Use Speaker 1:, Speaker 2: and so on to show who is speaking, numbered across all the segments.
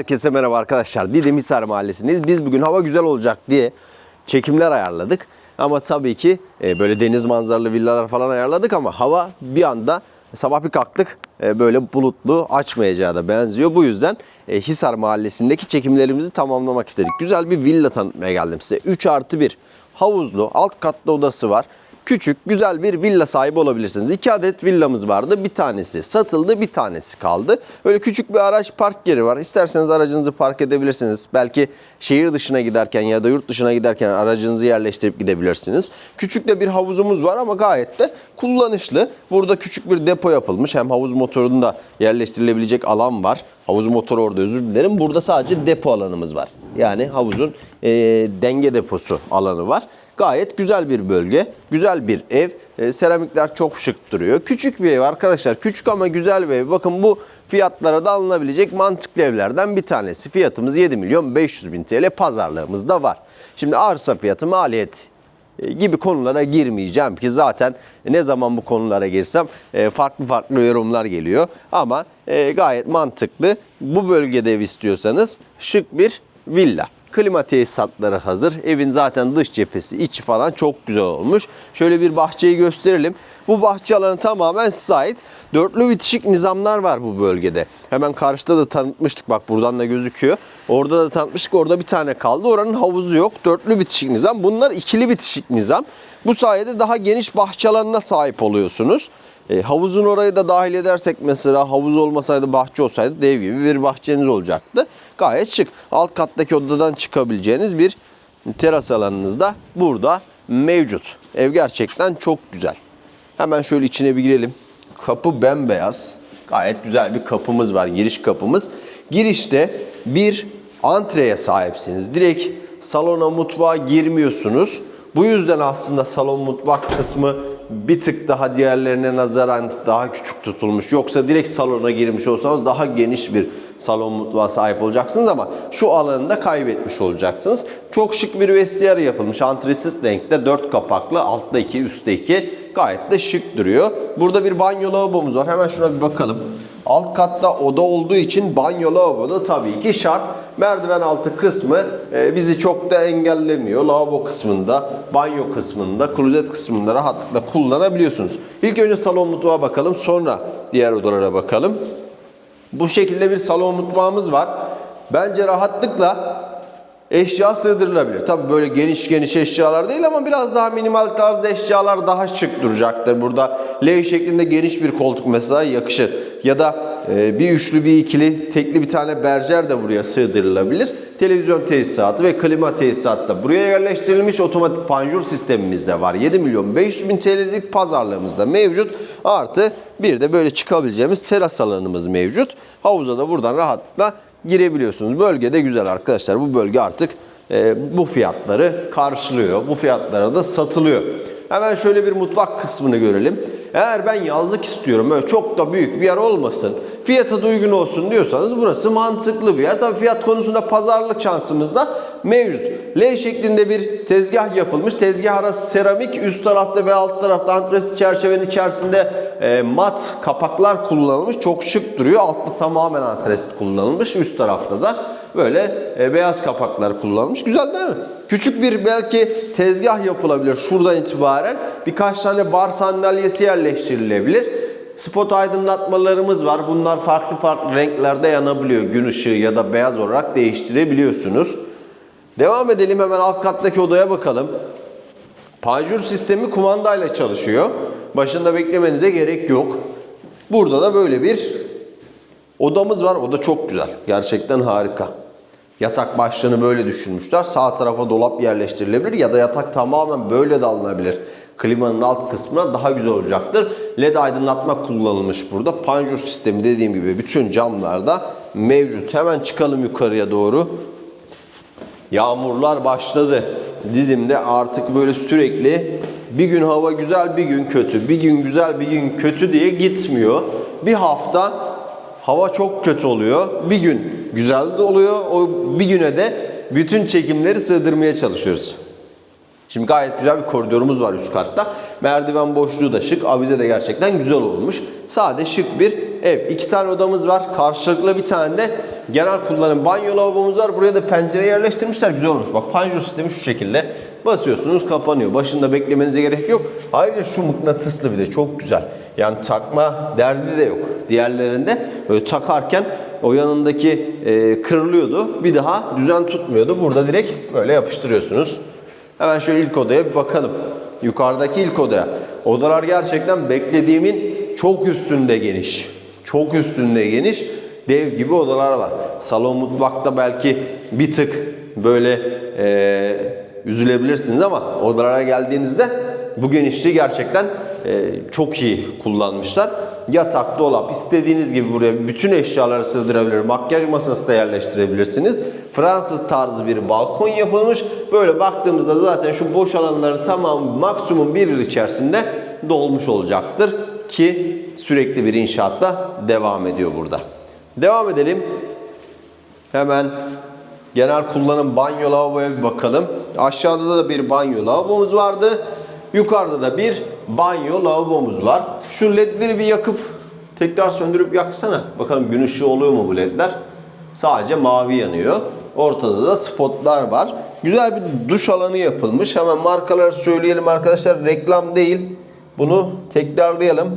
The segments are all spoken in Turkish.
Speaker 1: Herkese merhaba arkadaşlar. Didim Hisar Mahallesi'ndeyiz. Biz bugün hava güzel olacak diye çekimler ayarladık. Ama tabii ki e, böyle deniz manzaralı villalar falan ayarladık ama hava bir anda sabah bir kalktık e, böyle bulutlu açmayacağı da benziyor. Bu yüzden e, Hisar Mahallesi'ndeki çekimlerimizi tamamlamak istedik. Güzel bir villa tanıtmaya geldim size. 3 artı 1 havuzlu alt katlı odası var. Küçük, güzel bir villa sahibi olabilirsiniz. İki adet villamız vardı. Bir tanesi satıldı, bir tanesi kaldı. Böyle küçük bir araç park yeri var. İsterseniz aracınızı park edebilirsiniz. Belki şehir dışına giderken ya da yurt dışına giderken aracınızı yerleştirip gidebilirsiniz. Küçük de bir havuzumuz var ama gayet de kullanışlı. Burada küçük bir depo yapılmış. Hem havuz motorunda yerleştirilebilecek alan var. Havuz motoru orada özür dilerim. Burada sadece depo alanımız var. Yani havuzun eee, denge deposu alanı var. Gayet güzel bir bölge, güzel bir ev. E, seramikler çok şık duruyor. Küçük bir ev arkadaşlar. Küçük ama güzel bir ev. Bakın bu fiyatlara da alınabilecek mantıklı evlerden bir tanesi. Fiyatımız 7 milyon 500 bin TL pazarlığımız da var. Şimdi arsa fiyatı maliyet e, gibi konulara girmeyeceğim ki zaten ne zaman bu konulara girsem e, farklı farklı yorumlar geliyor. Ama e, gayet mantıklı. Bu bölgede ev istiyorsanız şık bir villa. Klima tesisatları hazır. Evin zaten dış cephesi, içi falan çok güzel olmuş. Şöyle bir bahçeyi gösterelim. Bu bahçe alanı tamamen size ait. Dörtlü bitişik nizamlar var bu bölgede. Hemen karşıda da tanıtmıştık bak buradan da gözüküyor. Orada da tanıtmıştık orada bir tane kaldı. Oranın havuzu yok. Dörtlü bitişik nizam. Bunlar ikili bitişik nizam. Bu sayede daha geniş bahçe alanına sahip oluyorsunuz. E, havuzun orayı da dahil edersek mesela havuz olmasaydı bahçe olsaydı dev gibi bir bahçeniz olacaktı. Gayet şık. Alt kattaki odadan çıkabileceğiniz bir teras alanınız da burada mevcut. Ev gerçekten çok güzel. Hemen şöyle içine bir girelim. Kapı bembeyaz. Gayet güzel bir kapımız var. Giriş kapımız. Girişte bir antreye sahipsiniz. Direkt salona mutfağa girmiyorsunuz. Bu yüzden aslında salon mutfak kısmı bir tık daha diğerlerine nazaran daha küçük tutulmuş. Yoksa direkt salona girmiş olsanız daha geniş bir salon mutfağa sahip olacaksınız ama şu alanı da kaybetmiş olacaksınız. Çok şık bir vestiyer yapılmış. Antresit renkte 4 kapaklı. Altta 2, üstte 2. Gayet de şık duruyor. Burada bir banyo lavabomuz var. Hemen şuna bir bakalım. Alt katta oda olduğu için banyo lavabo da tabii ki şart. Merdiven altı kısmı e, bizi çok da engellemiyor. Lavabo kısmında, banyo kısmında, klozet kısmında rahatlıkla kullanabiliyorsunuz. İlk önce salon mutfağa bakalım. Sonra diğer odalara bakalım. Bu şekilde bir salon mutfağımız var. Bence rahatlıkla eşya sığdırılabilir. Tabii böyle geniş geniş eşyalar değil ama biraz daha minimal tarzda eşyalar daha şık duracaktır. Burada L şeklinde geniş bir koltuk mesela yakışır. Ya da bir üçlü bir ikili tekli bir tane berjer de buraya sığdırılabilir. Televizyon tesisatı ve klima tesisatı da buraya yerleştirilmiş otomatik panjur sistemimiz de var. 7 milyon 500 bin TL'lik pazarlığımızda mevcut. Artı bir de böyle çıkabileceğimiz teras alanımız mevcut. Havuza da buradan rahatlıkla girebiliyorsunuz. Bölge de güzel arkadaşlar. Bu bölge artık e, bu fiyatları karşılıyor. Bu fiyatlara da satılıyor. Hemen şöyle bir mutfak kısmını görelim. Eğer ben yazlık istiyorum öyle çok da büyük bir yer olmasın. Fiyatı da uygun olsun diyorsanız burası mantıklı bir yer. Tabii fiyat konusunda pazarlık şansımız da mevcut. L şeklinde bir tezgah yapılmış. Tezgah arası seramik. Üst tarafta ve alt tarafta antresit çerçevenin içerisinde e, mat kapaklar kullanılmış. Çok şık duruyor. Altta tamamen antresit kullanılmış. Üst tarafta da böyle e, beyaz kapaklar kullanılmış. Güzel değil mi? Küçük bir belki tezgah yapılabilir şuradan itibaren. Birkaç tane bar sandalyesi yerleştirilebilir. Spot aydınlatmalarımız var. Bunlar farklı farklı renklerde yanabiliyor. Gün ışığı ya da beyaz olarak değiştirebiliyorsunuz. Devam edelim hemen alt kattaki odaya bakalım. Panjur sistemi kumandayla çalışıyor. Başında beklemenize gerek yok. Burada da böyle bir odamız var. O da çok güzel. Gerçekten harika. Yatak başlığını böyle düşünmüşler. Sağ tarafa dolap yerleştirilebilir ya da yatak tamamen böyle de alınabilir. Klimanın alt kısmına daha güzel olacaktır. LED aydınlatma kullanılmış burada. Panjur sistemi dediğim gibi bütün camlarda mevcut. Hemen çıkalım yukarıya doğru. Yağmurlar başladı. Didim'de artık böyle sürekli bir gün hava güzel bir gün kötü, bir gün güzel bir gün kötü diye gitmiyor. Bir hafta hava çok kötü oluyor. Bir gün güzel de oluyor. O bir güne de bütün çekimleri sığdırmaya çalışıyoruz. Şimdi gayet güzel bir koridorumuz var üst katta. Merdiven boşluğu da şık. Avize de gerçekten güzel olmuş. Sade şık bir ev. İki tane odamız var. Karşılıklı bir tane de genel kullanım banyo lavabomuz var. Buraya da pencere yerleştirmişler. Güzel olmuş. Bak panjur sistemi şu şekilde. Basıyorsunuz kapanıyor. Başında beklemenize gerek yok. Ayrıca şu mıknatıslı bir de çok güzel. Yani takma derdi de yok. Diğerlerinde böyle takarken o yanındaki e, kırılıyordu. Bir daha düzen tutmuyordu. Burada direkt böyle yapıştırıyorsunuz. Hemen şöyle ilk odaya bir bakalım. Yukarıdaki ilk odaya. Odalar gerçekten beklediğimin çok üstünde geniş. Çok üstünde geniş. Dev gibi odalar var. Salon mutfakta belki bir tık böyle e, üzülebilirsiniz ama odalara geldiğinizde bu genişliği gerçekten e, çok iyi kullanmışlar. Yatak, dolap istediğiniz gibi buraya bütün eşyaları sığdırabilir. Makyaj masası da yerleştirebilirsiniz. Fransız tarzı bir balkon yapılmış. Böyle baktığımızda zaten şu boş alanların tamamı maksimum bir yıl içerisinde dolmuş olacaktır. Ki sürekli bir inşaatla devam ediyor burada. Devam edelim. Hemen genel kullanım banyo lavaboya bir bakalım. Aşağıda da bir banyo lavabomuz vardı. Yukarıda da bir banyo lavabomuz var. Şu ledleri bir yakıp tekrar söndürüp yaksana. Bakalım gün ışığı oluyor mu bu ledler? Sadece mavi yanıyor. Ortada da spotlar var. Güzel bir duş alanı yapılmış. Hemen markaları söyleyelim arkadaşlar. Reklam değil. Bunu tekrarlayalım.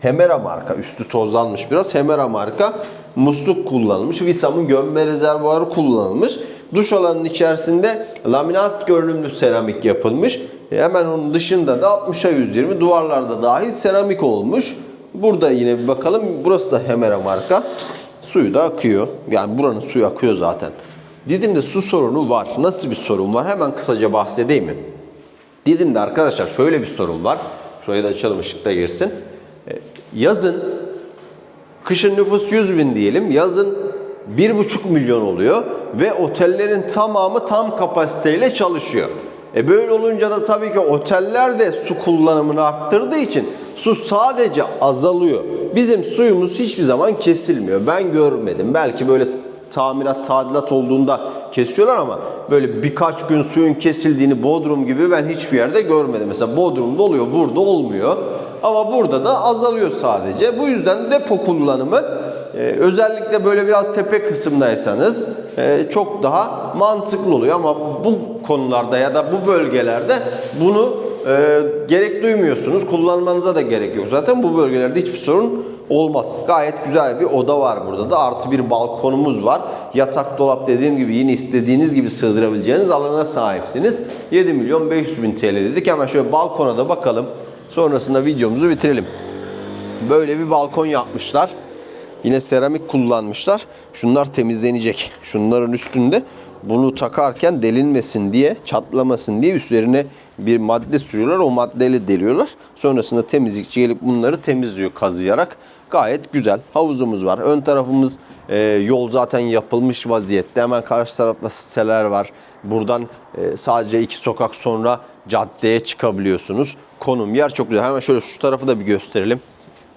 Speaker 1: Hemera marka. Üstü tozlanmış biraz. Hemera marka. Musluk kullanılmış. Visam'ın gömme rezervuarı kullanılmış. Duş alanının içerisinde laminat görünümlü seramik yapılmış. E, Hemen onun dışında da 60'a 120 duvarlarda dahil seramik olmuş. Burada yine bir bakalım. Burası da Hemera marka. Suyu da akıyor. Yani buranın suyu akıyor zaten. Didim'de su sorunu var. Nasıl bir sorun var? Hemen kısaca bahsedeyim mi? Didim'de arkadaşlar şöyle bir sorun var. Şurayı da açalım ışıkta girsin. E, Yazın Kışın nüfus 100 bin diyelim. Yazın 1,5 milyon oluyor. Ve otellerin tamamı tam kapasiteyle çalışıyor. E böyle olunca da tabii ki oteller de su kullanımını arttırdığı için su sadece azalıyor. Bizim suyumuz hiçbir zaman kesilmiyor. Ben görmedim. Belki böyle tamirat, tadilat olduğunda kesiyorlar ama böyle birkaç gün suyun kesildiğini Bodrum gibi ben hiçbir yerde görmedim. Mesela Bodrum'da oluyor, burada olmuyor. Ama burada da azalıyor sadece. Bu yüzden depo kullanımı özellikle böyle biraz tepe kısımdaysanız e, çok daha mantıklı oluyor. Ama bu konularda ya da bu bölgelerde bunu e, gerek duymuyorsunuz. Kullanmanıza da gerek yok. Zaten bu bölgelerde hiçbir sorun olmaz. Gayet güzel bir oda var burada da. Artı bir balkonumuz var. Yatak dolap dediğim gibi yine istediğiniz gibi sığdırabileceğiniz alana sahipsiniz. 7 milyon 500 bin TL dedik. Hemen şöyle balkona da bakalım. Sonrasında videomuzu bitirelim. Böyle bir balkon yapmışlar. Yine seramik kullanmışlar. Şunlar temizlenecek. Şunların üstünde bunu takarken delinmesin diye, çatlamasın diye üstlerine bir madde sürüyorlar. O maddeyle deliyorlar. Sonrasında temizlikçi gelip bunları temizliyor kazıyarak. Gayet güzel. Havuzumuz var. Ön tarafımız e, yol zaten yapılmış vaziyette. Hemen karşı tarafta siteler var. Buradan e, sadece iki sokak sonra caddeye çıkabiliyorsunuz. Konum yer çok güzel. Hemen şöyle şu tarafı da bir gösterelim.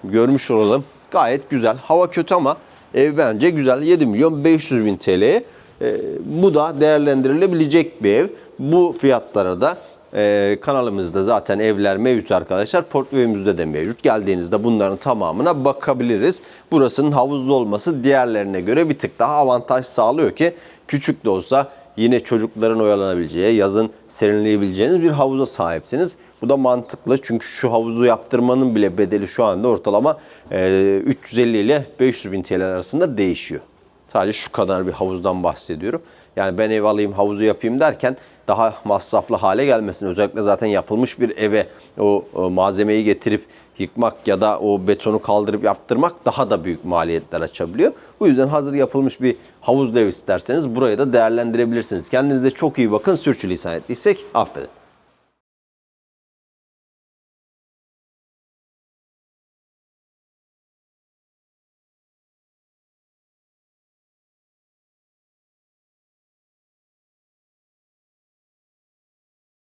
Speaker 1: Görmüş olalım. Gayet güzel. Hava kötü ama ev bence güzel. 7 milyon 500 bin TL'ye. E, bu da değerlendirilebilecek bir ev. Bu fiyatlara da e, kanalımızda zaten evler mevcut arkadaşlar. Portföyümüzde de mevcut. Geldiğinizde bunların tamamına bakabiliriz. Burasının havuzlu olması diğerlerine göre bir tık daha avantaj sağlıyor ki küçük de olsa yine çocukların oyalanabileceği, yazın serinleyebileceğiniz bir havuza sahipsiniz. Bu da mantıklı çünkü şu havuzu yaptırmanın bile bedeli şu anda ortalama e, 350 ile 500 bin TL arasında değişiyor. Sadece şu kadar bir havuzdan bahsediyorum. Yani ben ev alayım havuzu yapayım derken daha masraflı hale gelmesin. Özellikle zaten yapılmış bir eve o, o malzemeyi getirip yıkmak ya da o betonu kaldırıp yaptırmak daha da büyük maliyetler açabiliyor. Bu yüzden hazır yapılmış bir havuzlu ev isterseniz burayı da değerlendirebilirsiniz. Kendinize çok iyi bakın. Sürçülisan ettiysek affedin.